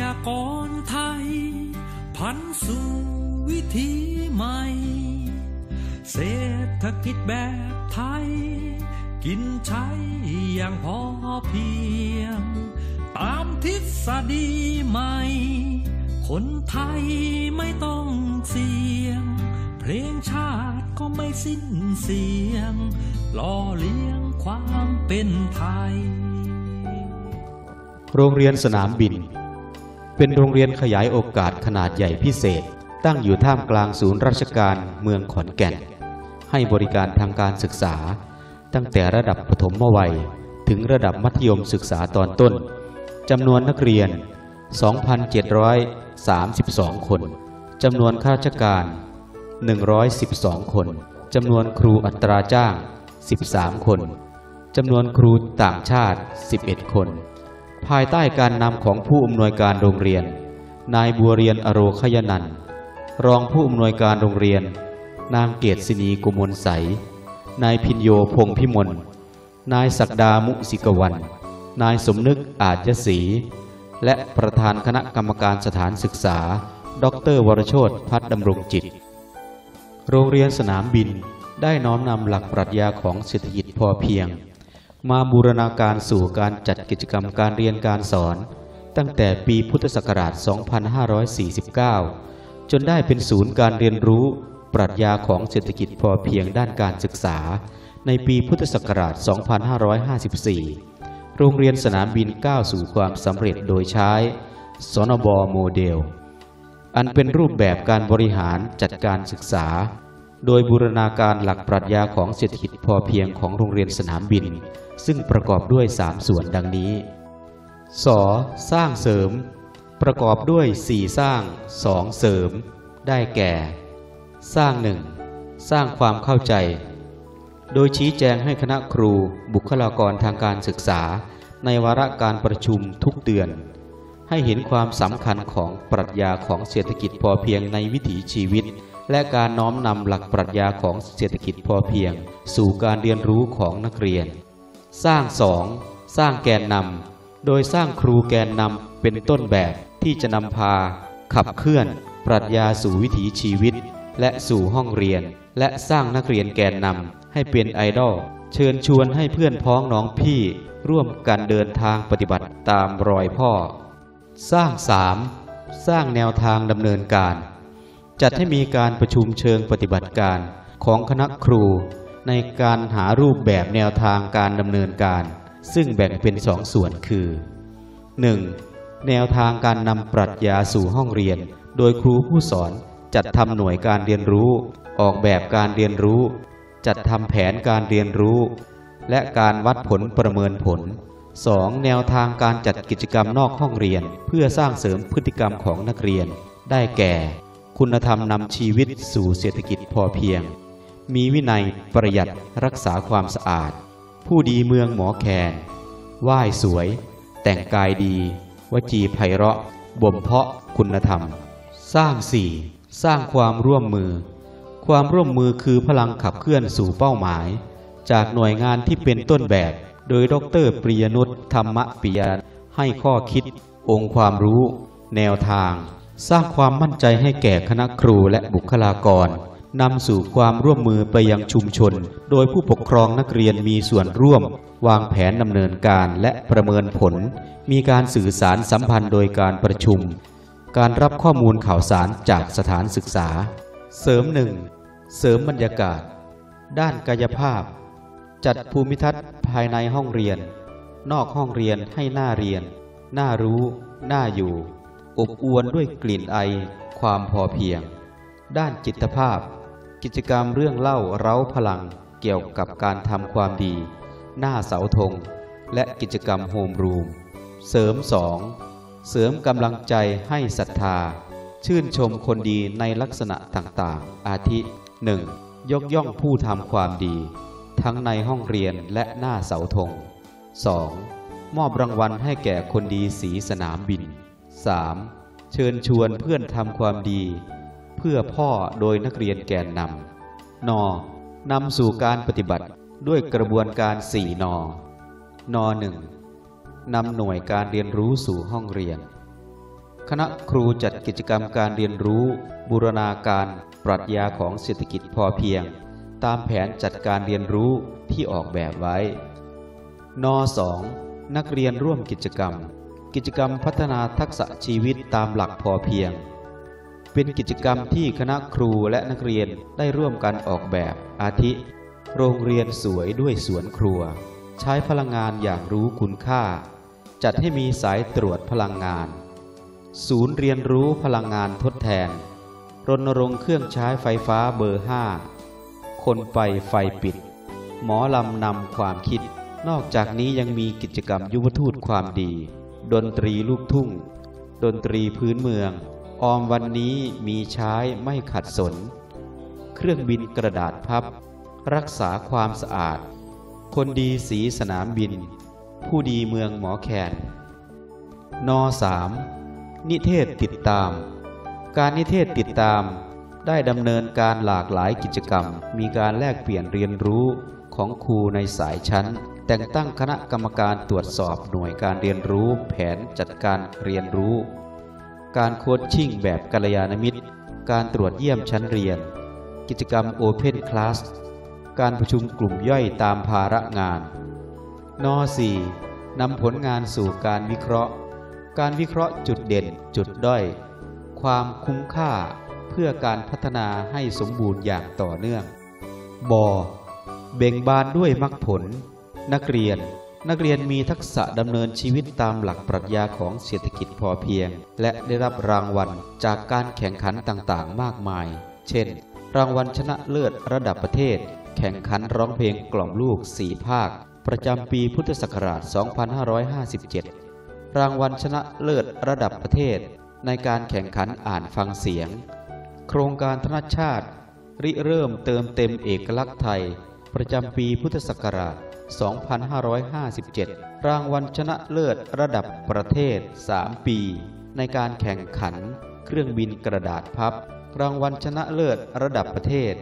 ยากรณ์ไทย พันสู่วิถีใหม่ เศรษฐกิจแบบไทย กินใช้อย่างพอเพียง ตามทฤษฎีใหม่ คนไทยไม่ต้องเสี่ยง เพลงชาติก็ไม่สิ้นเสียงล่อเลี้ยงความเป็นไทยโรงเรียนสนามบิน เป็นโรงเรียนขยายโอกาสขนาดใหญ่พิเศษ ตั้งอยู่ท่ามกลางศูนย์ราชการเมืองขอนแก่น ให้บริการทางการศึกษา ตั้งแต่ระดับปฐมวัย ถึงระดับมัธยมศึกษาตอนต้นจำนวนนักเรียน 2,732 คน จำนวนข้าราชการ 112 คน จำนวนครูอัตราจ้าง 13 คน จำนวนครูต่างชาติ 11 คน ภายใต้การนำของผู้อำนวยการโรงเรียน นายบัวเรียนอโรคยนันรองผู้อำนวยการโรงเรียน นางเกตศินีกุมลใส นายพินโยพงพิมล นายศักดามุสิกวัน นายสมนึกอาจยศรีและประธานคณะกรรมการสถานศึกษา ดร วรโชตพัฒดำรงจิต โรงเรียนสนามบินได้น้อมนำหลักปรัชญาของเศรษฐกิจพอเพียง มาบูรณาการสู่การจัดกิจกรรมการเรียนการสอน ตั้งแต่ปีพุทธศักราช 2549 จนได้เป็นศูนย์การเรียนรู้ปรัชญาของเศรษฐกิจพอเพียงด้านการศึกษา ในปีพุทธศักราช 2554 โรงเรียนสนามบินก้าวสู่ความสำเร็จโดยใช้ สนบโมเดล อันเป็นรูปแบบการบริหารจัดการศึกษา โดยบูรณาการหลักปรัชญาของเศรษฐกิจพอเพียงของโรงเรียนสนามบิน ซึ่งประกอบด้วย 3 ส่วนดังนี้สสร้างเสริม ประกอบด้วย 4 สร้าง 2 เสริม ได้แก่ สร้างหนึ่งสร้างความเข้าใจ โดยชี้แจงให้คณะครู บุคลากรทางการศึกษา ในวาระการประชุมทุกเดือน ให้เห็นความสำคัญของปรัชญาของเศรษฐกิจพอเพียงในวิถีชีวิต และการน้อมนำหลักปรัชญาของเศรษฐกิจพอเพียง สู่การเรียนรู้ของนักเรียน สร้างสองสร้างแกนนำโดยสร้างครูแกนนำเป็นต้นแบบที่จะนำพา ขับเคลื่อน ปรัชญาสู่วิถีชีวิต และสู่ห้องเรียน และสร้างนักเรียนแกนนำให้เป็นไอดอลเชิญชวนให้เพื่อนพ้องน้องพี่ ร่วมกันเดินทางปฏิบัติตามรอยพ่อ สร้างสามสร้างแนวทางดำเนินการ จัดให้มีการประชุมเชิงปฏิบัติการของคณะครู ในการหารูปแบบแนวทางการดำเนินการ ซึ่งแบ่งเป็นสองส่วนคือ 1. แนวทางการนำปรัชญาสู่ห้องเรียน โดยครูผู้สอนจัดทำหน่วยการเรียนรู้ ออกแบบการเรียนรู้ จัดทำแผนการเรียนรู้ และการวัดผลประเมินผล 2. แนวทางการจัดกิจกรรมนอกห้องเรียน เพื่อสร้างเสริมพฤติกรรมของนักเรียน ได้แก่ คุณธรรมนำชีวิตสู่เศรษฐกิจพอเพียง มีวินัยประหยัดรักษาความสะอาด ผู้ดีเมืองหมอแคนไหว้สวย แต่งกายดี วจีไพเราะ บ่มเพาะคุณธรรม สร้างสี่สร้างความร่วมมือ ความร่วมมือคือพลังขับเคลื่อนสู่เป้าหมาย จากหน่วยงานที่เป็นต้นแบบ โดยดรปริยนุชธรรมปิยาให้ข้อคิด องค์ความรู้ แนวทาง สร้างความมั่นใจให้แก่คณะครูและบุคลากรนำสู่ความร่วมมือไปยังชุมชน โดยผู้ปกครองนักเรียนมีส่วนร่วม วางแผนดำเนินการและประเมินผล มีการสื่อสารสัมพันธ์โดยการประชุม การรับข้อมูลข่าวสารจากสถานศึกษา เสริมหนึ่งเสริมบรรยากาศ ด้านกายภาพ จัดภูมิทัศน์ภายในห้องเรียน นอกห้องเรียนให้หน้าเรียนน่ารู้น่าอยู่ อบอวลด้วยกลิ่นไอความพอเพียง ด้านจิตภาพ กิจกรรมเรื่องเล่าเร้าพลังเกี่ยวกับการทำความดี หน้าเสาธง และกิจกรรมโฮมรูม เสริมสองเสริมกำลังใจให้ศรัทธา ชื่นชมคนดีในลักษณะต่างๆ อาทิ 1. ยกย่องผู้ทำความดี ทั้งในห้องเรียนและหน้าเสาธง 2. มอบรางวัลให้แก่คนดีสีสนามบิน 3. เชิญชวนเพื่อนทำความดี เพื่อพ่อโดยนักเรียนแกนนำนนำสู่การปฏิบัติด้วยกระบวนการ 4นน 1. นำหน่วยการเรียนรู้สู่ห้องเรียนนคณะครูจัดกิจกรรมการเรียนรู้ บูรณาการปรัชญาของเศรษฐกิจพอเพียง ตามแผนจัดการเรียนรู้ที่ออกแบบไว้ น 2. นักเรียนร่วมกิจกรรม กิจกรรมพัฒนาทักษะชีวิตตามหลักพอเพียง เป็นกิจกรรมที่คณะครูและนักเรียนได้ร่วมกันออกแบบ อาทิ โรงเรียนสวยด้วยสวนครัว ใช้พลังงานอย่างรู้คุณค่า จัดให้มีสายตรวจพลังงาน ศูนย์เรียนรู้พลังงานทดแทน รณรงค์เครื่องใช้ไฟฟ้าเบอร์ 5 คนไปไฟปิด หมอลำนำความคิดนอกจากนี้ยังมีกิจกรรมยุวทูตความดี ดนตรีลูกทุ่ง ดนตรีพื้นเมือง ออมวันนี้มีใช้ไม่ขัดสน เครื่องบินกระดาษพับ รักษาความสะอาด คนดีสีสนามบิน ผู้ดีเมืองหมอแคนน 3. นิเทศติดตาม การนิเทศติดตาม ได้ดำเนินการหลากหลายกิจกรรม มีการแลกเปลี่ยนเรียนรู้ของครูในสายชั้น แต่งตั้งคณะกรรมการตรวจสอบหน่วยการเรียนรู้แผนจัดการเรียนรู้ การโคชชิ่งแบบกัลยาณมิตร การตรวจเยี่ยมชั้นเรียน กิจกรรม Open Class การประชุมกลุ่มย่อยตามภาระงาน น 4. นำผลงานสู่การวิเคราะห์ การวิเคราะห์จุดเด่น จุดด้อย ความคุ้มค่าเพื่อการพัฒนาให้สมบูรณ์อย่างต่อเนื่อง บ เบ่งบานด้วยมรรคผล นักเรียน นักเรียนมีทักษะดำเนินชีวิตตามหลักปรัชญาของเศรษฐกิจพอเพียง และได้รับรางวัลจากการแข่งขันต่างๆ มากมาย เช่น รางวัลชนะเลิศระดับประเทศ แข่งขันร้องเพลงกล่อมลูกสี่ภาค ประจำปีพุทธศักราช 2557 รางวัลชนะเลิศระดับประเทศ ในการแข่งขันอ่านฟังเสียง โครงการธนชาติ ริเริ่มเติมเต็มเอกลักษณ์ไทย ประจำปีพุทธศักราช 2557 รางวัลชนะเลิศระดับประเทศ 3 ปี ในการแข่งขัน เครื่องบินกระดาษพับ รางวัลชนะเลิศระดับประเทศ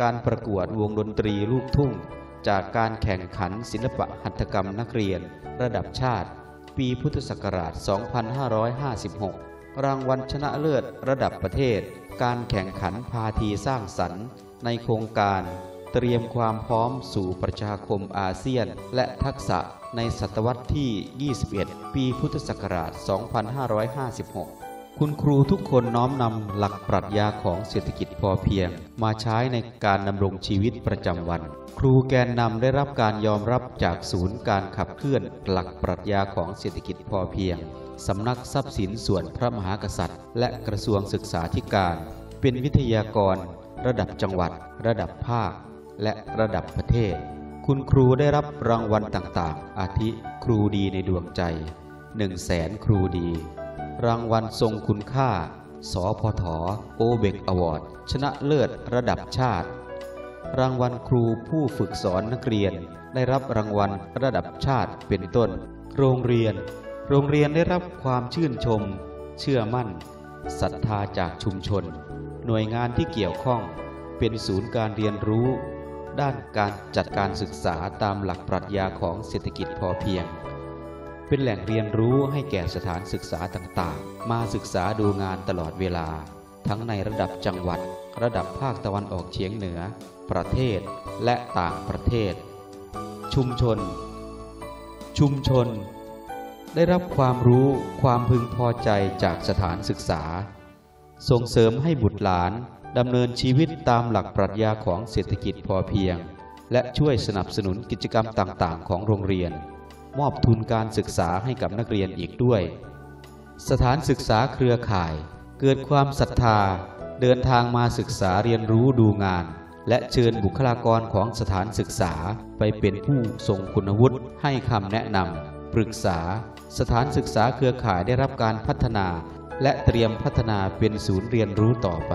การประกวดวงดนตรีลูกทุ่ง จากการแข่งขันศิลปะหัตถกรรมนักเรียน ระดับชาติ ปีพุทธศักราช 2556 รางวัลชนะเลิศระดับประเทศ การแข่งขันพาทีสร้างสรรค์ ในโครงการ เตรียมความพร้อมสู่ประชาคมอาเซียน และทักษะในศตวรรษที่ 21 ปีพุทธศักราช 2556 คุณครูทุกคนน้อมนำหลักปรัชญาของเศรษฐกิจพอเพียง มาใช้ในการดำรงชีวิตประจำวัน ครูแกนนำได้รับการยอมรับจากศูนย์การขับเคลื่อนหลักปรัชญาของเศรษฐกิจพอเพียงสำนักทรัพย์สินส่วนพระมหากษัตริย์ และกระทรวงศึกษาธิการ เป็นวิทยากร ระดับจังหวัด ระดับภาค และระดับประเทศ คุณครูได้รับรางวัลต่างๆ อาทิครูดีในดวงใจ 1 0 0 0 0แสนครูดี รางวัลทรงคุณค่า สพทโอเบกอวอร์ด ชนะเลิศระดับชาติ รางวัลครูผู้ฝึกสอนนักเรียน ได้รับรางวัลระดับชาติเป็นต้น โรงเรียน โรงเรียนได้รับความชื่นชม เชื่อมั่นศรัทธาจากชุมชน หน่วยงานที่เกี่ยวข้องเป็นศูนย์การเรียนรู้ ด้านการจัดการศึกษาตามหลักปรัชญาของเศรษฐกิจพอเพียง เป็นแหล่งเรียนรู้ให้แก่สถานศึกษาต่างๆ มาศึกษาดูงานตลอดเวลา ทั้งในระดับจังหวัด ระดับภาคตะวันออกเฉียงเหนือ ประเทศและต่างประเทศ ชุมชน ชุมชน ได้รับความรู้ความพึงพอใจจากสถานศึกษา ส่งเสริมให้บุตรหลาน ดำเนินชีวิตตามหลักปรัชญาของเศรษฐกิจพอเพียง และช่วยสนับสนุนกิจกรรมต่างๆ ของโรงเรียน มอบทุนการศึกษาให้กับนักเรียนอีกด้วย สถานศึกษาเครือข่าย เกิดความศรัทธา เดินทางมาศึกษาเรียนรู้ดูงาน และเชิญบุคลากรของสถานศึกษาไปเป็นผู้ทรงคุณวุฒิให้คำแนะนำปรึกษา สถานศึกษาเครือข่ายได้รับการพัฒนา และเตรียมพัฒนาเป็นศูนย์เรียนรู้ต่อไป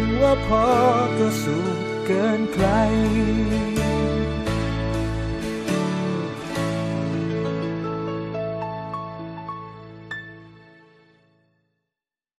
ำว่าพอก็สูงเกินใคร